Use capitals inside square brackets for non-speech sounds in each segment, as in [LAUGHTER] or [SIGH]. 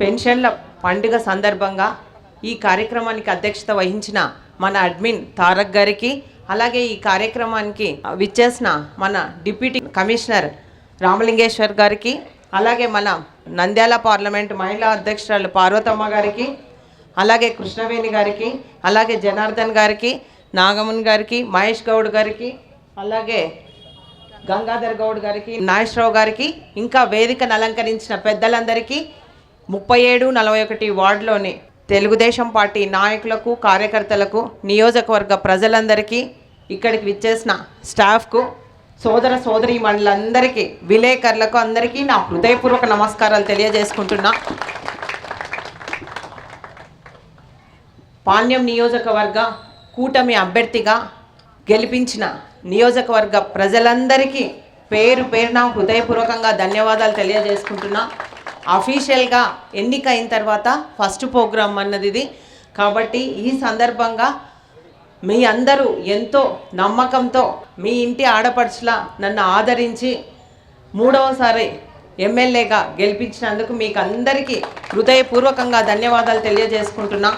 పెన్షన్ల పండుగ సందర్భంగా ఈ కార్యక్రమానికి అధ్యక్షత వహించిన మన అడ్మిన్ తారక్ గారికి అలాగే ఈ కార్యక్రమానికి విచ్చేసిన మన డిప్యూటీ కమిషనర్ రామలింగేశ్వర్ గారికి అలాగే మన నంద్యాల పార్లమెంట్ మహిళా అధ్యక్షురాలు పార్వతమ్మ గారికి అలాగే కృష్ణవేణి గారికి అలాగే జనార్దన్ గారికి నాగమున్ గారికి మహేష్ గౌడ్ గారికి అలాగే గంగాధర్ గౌడ్ గారికి నాగేశ్వరరావు గారికి ఇంకా వేదికను అలంకరించిన పెద్దలందరికీ ముప్పై ఏడు నలభై ఒకటి వార్డులోని తెలుగుదేశం పార్టీ నాయకులకు కార్యకర్తలకు నియోజకవర్గ ప్రజలందరికీ ఇక్కడికి విచ్చేసిన స్టాఫ్కు సోదర సోదరి మండలందరికీ విలేకరులకు అందరికీ నా హృదయపూర్వక నమస్కారాలు తెలియజేసుకుంటున్నా. పాణ్యం నియోజకవర్గ కూటమి అభ్యర్థిగా గెలిపించిన నియోజకవర్గ ప్రజలందరికీ పేరు పేరున హృదయపూర్వకంగా ధన్యవాదాలు తెలియజేసుకుంటున్నా. అఫీషియల్గా ఎన్నిక అయిన తర్వాత ఫస్ట్ ప్రోగ్రామ్ అన్నది ఇది. కాబట్టి ఈ సందర్భంగా మీ అందరూ ఎంతో నమ్మకంతో మీ ఇంటి ఆడపడుచులా నన్ను ఆదరించి మూడవసారి ఎమ్మెల్యేగా గెలిపించినందుకు మీకు అందరికీ హృదయపూర్వకంగా ధన్యవాదాలు తెలియజేసుకుంటున్నా.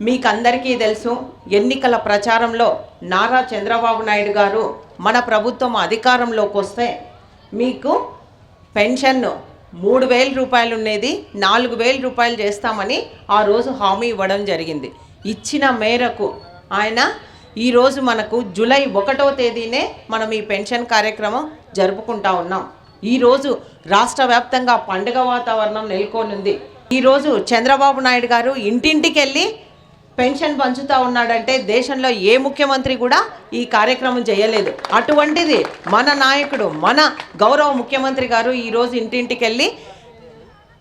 మీకు అందరికీ తెలుసు ఎన్నికల ప్రచారంలో నారా చంద్రబాబు నాయుడు గారు మన ప్రభుత్వం అధికారంలోకి వస్తే మీకు పెన్షన్ను మూడు వేల రూపాయలు ఉండేది నాలుగు వేల రూపాయలు చేస్తామని ఆ రోజు హామీ ఇవ్వడం జరిగింది. ఇచ్చిన మేరకు ఆయన ఈరోజు మనకు జూలై ఒకటో తేదీనే మనం ఈ పెన్షన్ కార్యక్రమం జరుపుకుంటా ఉన్నాం. ఈరోజు రాష్ట్ర వ్యాప్తంగా పండుగ వాతావరణం నెలకొనుంది. ఈరోజు చంద్రబాబు నాయుడు గారు ఇంటింటికి వెళ్ళి పెన్షన్ పంచుతా ఉన్నాడంటే దేశంలో ఏ ముఖ్యమంత్రి కూడా ఈ కార్యక్రమం చేయలేదు. అటువంటిది మన నాయకుడు మన గౌరవ ముఖ్యమంత్రి గారు ఈరోజు ఇంటింటికి వెళ్ళి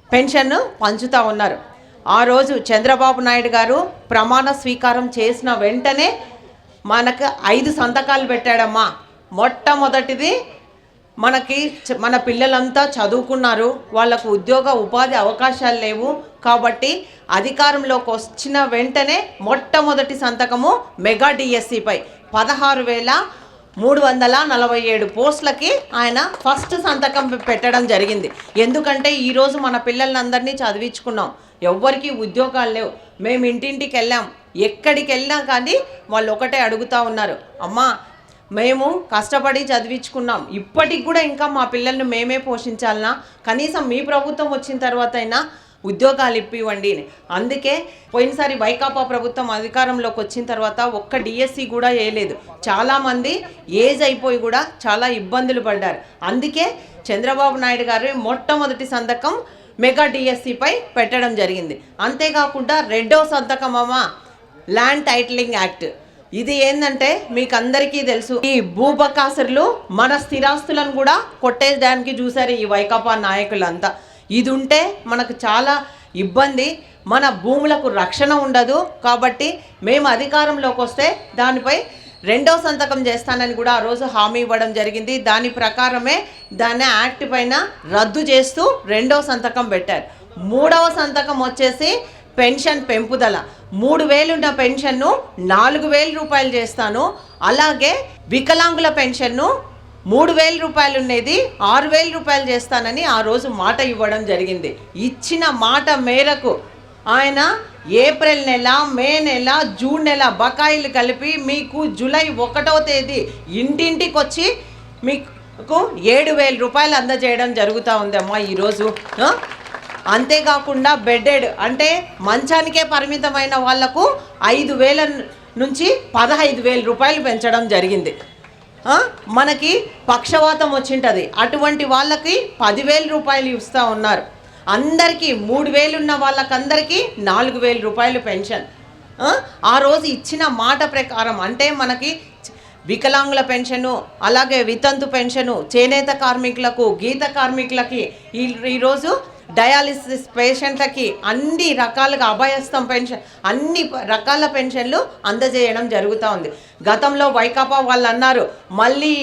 పెన్షన్ పంచుతూ ఉన్నారు. ఆ రోజు చంద్రబాబు నాయుడు గారు ప్రమాణ స్వీకారం చేసిన వెంటనే మనకు ఐదు సంతకాలు పెట్టాడమ్మా. మొట్టమొదటిది మనకి మన పిల్లలంతా చదువుకున్నారు వాళ్ళకు ఉద్యోగ ఉపాధి అవకాశాలు లేవు కాబట్టి అధికారంలోకి వచ్చిన వెంటనే మొట్టమొదటి సంతకము మెగా డిఎస్సిపై పదహారు వేల మూడు వందల నలభై ఏడు పోస్టులకి ఆయన ఫస్ట్ సంతకం పెట్టడం జరిగింది. ఎందుకంటే ఈరోజు మన పిల్లలందరినీ చదివించుకున్నాం. ఎవ్వరికి ఉద్యోగాలు లేవు. మేము ఇంటింటికి వెళ్ళాం ఎక్కడికి వెళ్ళినా కానీ వాళ్ళు ఒకటే అడుగుతూ ఉన్నారు. అమ్మా మేము కష్టపడి చదివించుకున్నాం. ఇప్పటికి కూడా ఇంకా మా పిల్లల్ని మేమే పోషించాలనా? కనీసం మీ ప్రభుత్వం వచ్చిన తర్వాత అయినా ఉద్యోగాలు ఇప్పివ్వండి అందుకే పోయినసారి వైకాపా ప్రభుత్వం అధికారంలోకి వచ్చిన తర్వాత ఒక్క డిఎస్సి కూడా వేయలేదు. చాలామంది ఏజ్ అయిపోయి కూడా చాలా ఇబ్బందులు పడ్డారు. అందుకే చంద్రబాబు నాయుడు గారు మొట్టమొదటి సంతకం మెగా డిఎస్సిపై పెట్టడం జరిగింది. అంతేకాకుండా రెండో సంతకం అమ్మ ల్యాండ్ టైటిలింగ్ యాక్ట్. ఇది ఏంటంటే మీకు అందరికీ తెలుసు. ఈ భూపకాసురులు మన స్థిరాస్తులను కూడా కొట్టేయడానికి చూశారు ఈ వైకాపా నాయకులంతా. ఇది ఉంటే మనకు చాలా ఇబ్బంది. మన భూములకు రక్షణ ఉండదు. కాబట్టి మేము అధికారంలోకి వస్తే దానిపై రెండో సంతకం చేస్తానని కూడా ఆ రోజు హామీ ఇవ్వడం జరిగింది. దాని ప్రకారమే దాన్ని యాక్ట్ పైన రద్దు చేస్తూ రెండో సంతకం పెట్టారు. మూడవ సంతకం వచ్చేసి పెన్షన్ పెంపుదల. మూడు వేలున్న పెన్షన్ను నాలుగు వేల రూపాయలు చేస్తాను. అలాగే వికలాంగుల పెన్షన్ను మూడు వేల రూపాయలు ఉండేది ఆరు వేల రూపాయలు చేస్తానని ఆ రోజు మాట ఇవ్వడం జరిగింది. ఇచ్చిన మాట మేరకు ఆయన ఏప్రిల్ నెల మే నెల జూన్ నెల బకాయిలు కలిపి మీకు జూలై ఒకటో తేదీ ఇంటింటికి వచ్చి మీకు ఏడు వేల రూపాయలు అందజేయడం జరుగుతూ ఉందమ్మా ఈరోజు. అంతేకాకుండా బెడ్డెడ్ అంటే మంచానికే పరిమితమైన వాళ్ళకు ఐదు వేల నుంచి పదహైదు వేల రూపాయలు పెంచడం జరిగింది. మనకి పక్షవాతం వచ్చింటుంది. అటువంటి వాళ్ళకి పదివేల రూపాయలు ఇస్తూ ఉన్నారు. అందరికీ మూడు వేలు ఉన్న వాళ్ళకందరికీ నాలుగు వేల రూపాయలు పెన్షన్. ఆ? ఆ రోజు ఇచ్చిన మాట ప్రకారం అంటే మనకి వికలాంగుల పెన్షను అలాగే వితంతు పెన్షను చేనేత కార్మికులకు గీత కార్మికులకి ఈ ఈరోజు డయాలిసిస్ పేషెంట్లకి అన్ని రకాలుగా అభయస్థం పెన్షన్ అన్ని రకాల పెన్షన్లు అందజేయడం జరుగుతూ ఉంది. గతంలో వైకాపా వాళ్ళు అన్నారు మళ్ళీ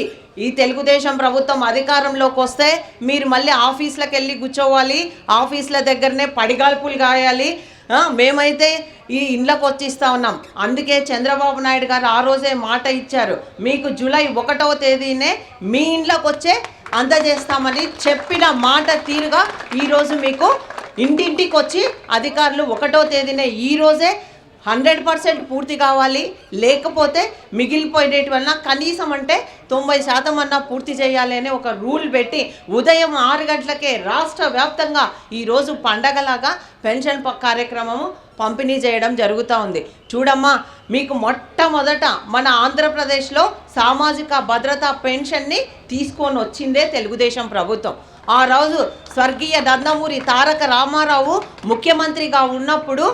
ఈ తెలుగుదేశం ప్రభుత్వం అధికారంలోకి వస్తే మీరు మళ్ళీ ఆఫీసులకు వెళ్ళి కూర్చోవాలి ఆఫీసుల దగ్గరనే పడిగాల్పులు కాయాలి మేమైతే ఈ ఇండ్లకు వచ్చిస్తా ఉన్నాం. అందుకే చంద్రబాబు నాయుడు గారు ఆ రోజే మాట ఇచ్చారు. మీకు జూలై ఒకటవ తేదీనే మీ ఇండ్లకు వచ్చే అందజేస్తామని చెప్పిన మాట తీరుగా ఈరోజు మీకు ఇంటింటికి వచ్చి అధికారులు ఒకటో తేదీనే ఈరోజే హండ్రెడ్ పర్సెంట్ పూర్తి కావాలి. లేకపోతే మిగిలిపోయేటి వలన కనీసం అంటే తొంభై శాతం అన్నా పూర్తి చేయాలి అనే ఒక రూల్ పెట్టి ఉదయం ఆరు గంటలకే రాష్ట్ర వ్యాప్తంగా ఈరోజు పండగలాగా పెన్షన్ కార్యక్రమము పంపిణీ చేయడం జరుగుతూ ఉంది. చూడమ్మా మీకు మొట్టమొదట మన ఆంధ్రప్రదేశ్లో సామాజిక భద్రత పెన్షన్ని తీసుకొని వచ్చిందే తెలుగుదేశం ప్రభుత్వం. ఆ రోజు స్వర్గీయ నందమూరి తారక రామారావు ముఖ్యమంత్రిగా ఉన్నప్పుడు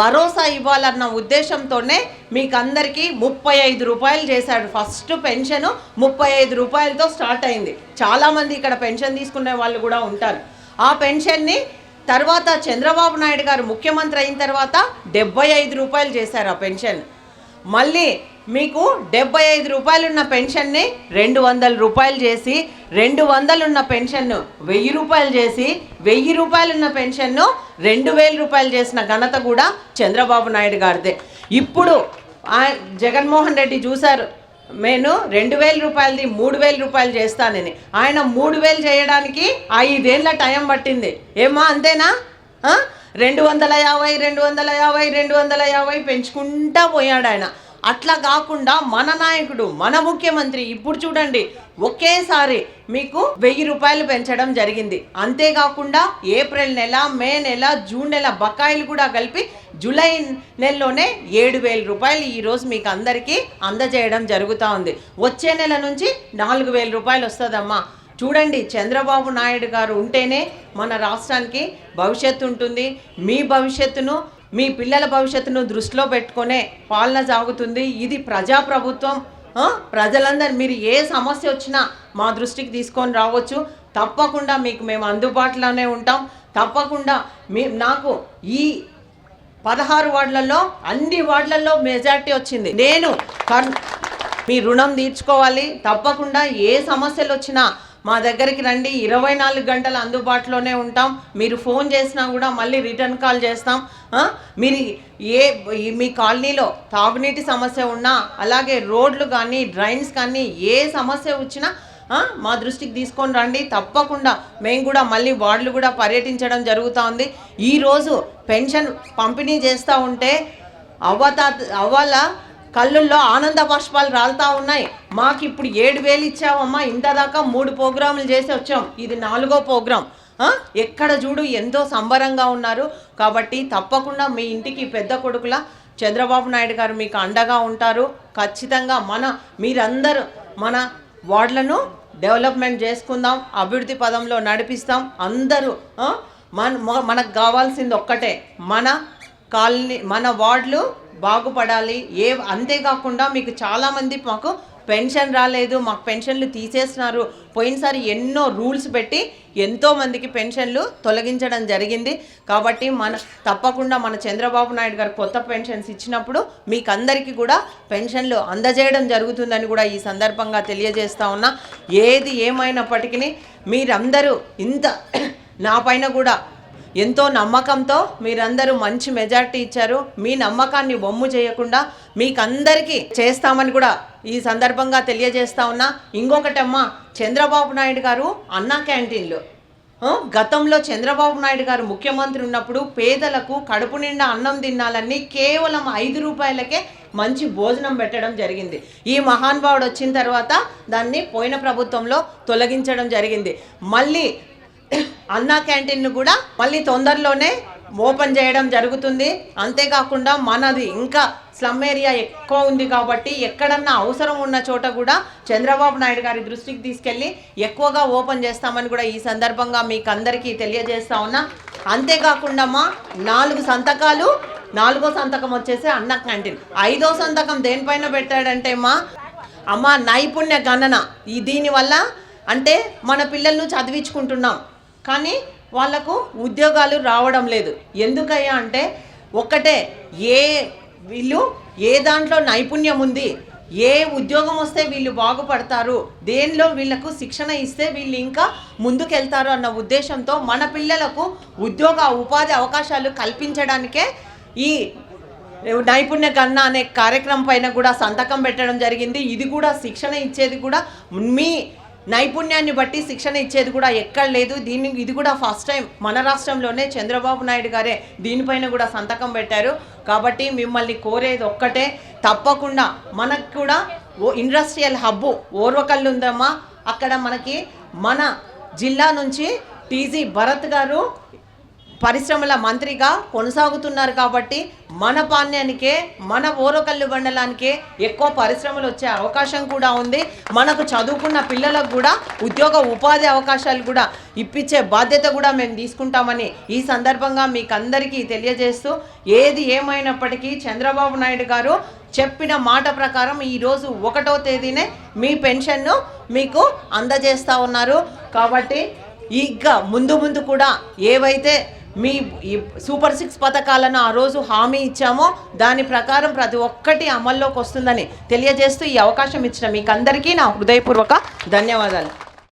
భరోసా ఇవ్వాలన్న ఉద్దేశంతోనే మీకు అందరికీ ముప్పై ఐదు రూపాయలు చేశాడు. ఫస్ట్ పెన్షన్ ముప్పై ఐదు రూపాయలతో స్టార్ట్ అయింది. చాలామంది ఇక్కడ పెన్షన్ తీసుకునే వాళ్ళు కూడా ఉంటారు. ఆ పెన్షన్ని తర్వాత చంద్రబాబు నాయుడు గారు ముఖ్యమంత్రి అయిన తర్వాత డెబ్బై ఐదు రూపాయలు చేశారు ఆ పెన్షన్. మళ్ళీ మీకు డెబ్బై ఐదు రూపాయలున్న పెన్షన్ని రెండు వందల రూపాయలు చేసి రెండు వందలున్న పెన్షన్ను వెయ్యి రూపాయలు చేసి వెయ్యి రూపాయలున్న పెన్షన్ను రెండు వేల రూపాయలు చేసిన ఘనత కూడా చంద్రబాబు నాయుడు గారిదే. ఇప్పుడు జగన్మోహన్ రెడ్డి చూశారు నేను రెండు వేల రూపాయలది మూడు వేల రూపాయలు చేస్తానని. ఆయన మూడు వేలు చేయడానికి ఐదేళ్ళ టైం పట్టింది. ఏమా అంతేనా? రెండు వందల యాభై రెండు వందల యాభై రెండు వందల యాభై పెంచుకుంటా పోయాడు ఆయన. అట్లా కాకుండా మన నాయకుడు మన ముఖ్యమంత్రి ఇప్పుడు చూడండి ఒకేసారి మీకు వెయ్యి రూపాయలు పెంచడం జరిగింది. అంతేకాకుండా ఏప్రిల్ నెల మే నెల జూన్ నెల బకాయిలు కూడా కలిపి జూలై నెలలోనే ఏడు వేల రూపాయలు ఈరోజు మీకు అందరికీ అందజేయడం జరుగుతూ ఉంది. వచ్చే నెల నుంచి నాలుగు వేల రూపాయలు వస్తుందమ్మా. చూడండి చంద్రబాబు నాయుడు గారు ఉంటేనే మన రాష్ట్రానికి భవిష్యత్తు ఉంటుంది. మీ భవిష్యత్తును మీ పిల్లల భవిష్యత్తును దృష్టిలో పెట్టుకునే పాలన సాగుతుంది. ఇది ప్రజాప్రభుత్వం. ప్రజలందరూ మీరు ఏ సమస్య వచ్చినా మా దృష్టికి తీసుకొని రావచ్చు. తప్పకుండా మీకు మేము అందుబాటులోనే ఉంటాం. తప్పకుండా మీ నాకు ఈ పదహారు వార్డులలో అన్ని వార్డులలో మెజార్టీ వచ్చింది. నేను మీ రుణం తీర్చుకోవాలి. తప్పకుండా ఏ సమస్యలు వచ్చినా మా దగ్గరికి రండి. ఇరవై నాలుగు గంటలు అందుబాటులోనే ఉంటాం. మీరు ఫోన్ చేసినా కూడా మళ్ళీ రిటర్న్ కాల్ చేస్తాం. మీరు ఏ మీ కాలనీలో తాగునీటి సమస్య ఉన్నా అలాగే రోడ్లు కానీ డ్రైన్స్ కానీ ఏ సమస్య వచ్చినా మా దృష్టికి తీసుకొని రండి. తప్పకుండా మేము కూడా మళ్ళీ వార్డులు కూడా పర్యటించడం జరుగుతూ ఉంది ఈరోజు పెన్షన్ పంపిణీ చేస్తూ ఉంటే అవ్వతా అవ్వాల కళ్ళుల్లో ఆనంద బాష్పాలు రాలుతా ఉన్నాయి. మాకు ఇప్పుడు ఏడు వేలు ఇచ్చావమ్మా ఇంత దాకా మూడు ప్రోగ్రాములు చేసి వచ్చాం. ఇది నాలుగో ప్రోగ్రాం. ఎక్కడ చూడు ఎంతో సంబరంగా ఉన్నారు. కాబట్టి తప్పకుండా మీ ఇంటికి పెద్ద కొడుకుల చంద్రబాబు నాయుడు గారు మీకు అండగా ఉంటారు. ఖచ్చితంగా మన మీరందరూ మన వార్డులను డెవలప్మెంట్ చేసుకుందాం అభివృద్ధి పదంలో నడిపిస్తాం. అందరూ మన మనకు కావాల్సింది ఒక్కటే మన కాలనీ మన వార్డులు బాగుపడాలి. ఏ అంతేకాకుండా మీకు చాలామంది మాకు పెన్షన్ రాలేదు మాకు పెన్షన్లు తీసేస్తున్నారు. పోయినసారి ఎన్నో రూల్స్ పెట్టి ఎంతో మందికి పెన్షన్లు తొలగించడం జరిగింది. కాబట్టి మన తప్పకుండా మన చంద్రబాబు నాయుడు గారు కొత్త పెన్షన్స్ ఇచ్చినప్పుడు మీకు అందరికీ కూడా పెన్షన్లు అందజేయడం జరుగుతుందని కూడా ఈ సందర్భంగా తెలియజేస్తా ఉన్నా. ఏది ఏమైనప్పటికీ మీరందరూ ఇంత [CLEARS THROAT] నా పైన కూడా ఎంతో నమ్మకంతో మీరందరూ మంచి మెజార్టీ ఇచ్చారు. మీ నమ్మకాన్ని బొమ్ము చేయకుండా మీకందరికీ చేస్తామని కూడా ఈ సందర్భంగా తెలియజేస్తా ఉన్నా. ఇంకొకటమ్మా చంద్రబాబు నాయుడు గారు అన్నా క్యాంటీన్లు. గతంలో చంద్రబాబు నాయుడు గారు ముఖ్యమంత్రి ఉన్నప్పుడు పేదలకు కడుపు నిండా అన్నం తినాలని కేవలం ఐదు రూపాయలకే మంచి భోజనం పెట్టడం జరిగింది. ఈ మహానుభావుడు వచ్చిన తర్వాత దాన్ని పోయిన ప్రభుత్వంలో తొలగించడం జరిగింది. మళ్ళీ అన్నా క్యాంటీన్ను కూడా మళ్ళీ తొందరలోనే ఓపెన్ చేయడం జరుగుతుంది. అంతేకాకుండా మనది ఇంకా స్లమ్ ఏరియా ఎక్కువ ఉంది కాబట్టి ఎక్కడన్నా అవసరం ఉన్న చోట కూడా చంద్రబాబు నాయుడు గారి దృష్టికి తీసుకెళ్ళి ఎక్కువగా ఓపెన్ చేస్తామని కూడా ఈ సందర్భంగా మీకు అందరికీ తెలియజేస్తా ఉన్నా. అంతేకాకుండా మా నాలుగు సంతకాలు నాలుగో సంతకం వచ్చేసి అన్న క్యాంటీన్. ఐదో సంతకం దేనిపైన పెట్టాడంటే మా అమ్మ నైపుణ్య గణన. ఈ దీనివల్ల అంటే మన పిల్లలను చదివించుకుంటున్నాం. కానీ వాళ్ళకు ఉద్యోగాలు రావడం లేదు. ఎందుకయ్యా అంటే ఒక్కటే ఏ వీళ్ళు ఏ దాంట్లో నైపుణ్యం ఉంది ఏ ఉద్యోగం వస్తే వీళ్ళు బాగుపడతారు దేనిలో వీళ్ళకు శిక్షణ ఇస్తే వీళ్ళు ఇంకా ముందుకెళ్తారు అన్న ఉద్దేశంతో మన పిల్లలకు ఉద్యోగ ఉపాధి అవకాశాలు కల్పించడానికే ఈ నైపుణ్య గన్న అనే కార్యక్రమం పైన కూడా సంతకం పెట్టడం జరిగింది. ఇది కూడా శిక్షణ ఇచ్చేది కూడా మీ నైపుణ్యాన్ని బట్టి శిక్షణ ఇచ్చేది కూడా ఎక్కడ లేదు. దీన్ని ఇది కూడా ఫస్ట్ టైం మన రాష్ట్రంలోనే చంద్రబాబు నాయుడు గారే దీనిపైన కూడా సంతకం పెట్టారు. కాబట్టి మిమ్మల్ని కోరేది ఒక్కటే తప్పకుండా మనకు కూడా ఓ ఇండస్ట్రియల్ హబ్బు ఓర్వకల్లు ఉందమ్మా అక్కడ మనకి మన జిల్లా నుంచి టీజీ భరత్ గారు పరిశ్రమల మంత్రిగా కొనసాగుతున్నారు కాబట్టి మన పాణ్యానికే మన ఓరకల్లు మండలానికే ఎక్కువ పరిశ్రమలు వచ్చే అవకాశం కూడా ఉంది. మనకు చదువుకున్న పిల్లలకు కూడా ఉద్యోగ ఉపాధి అవకాశాలు కూడా ఇప్పించే బాధ్యత కూడా మేము తీసుకుంటామని ఈ సందర్భంగా మీకు అందరికీ తెలియజేస్తూ ఏది ఏమైనప్పటికీ చంద్రబాబు నాయుడు గారు చెప్పిన మాట ప్రకారం ఈరోజు ఒకటో తేదీనే మీ పెన్షన్ను మీకు అందజేస్తూ ఉన్నారు. కాబట్టి ఇంకా ముందు ముందు కూడా ఏవైతే మీ ఈ సూపర్ సిక్స్ పథకాలను ఆ రోజు హామీ ఇచ్చామో దాని ప్రకారం ప్రతి ఒక్కటి అమల్లోకి వస్తుందని తెలియజేస్తూ ఈ అవకాశం ఇచ్చిన మీకు అందరికీ నా హృదయపూర్వక ధన్యవాదాలు.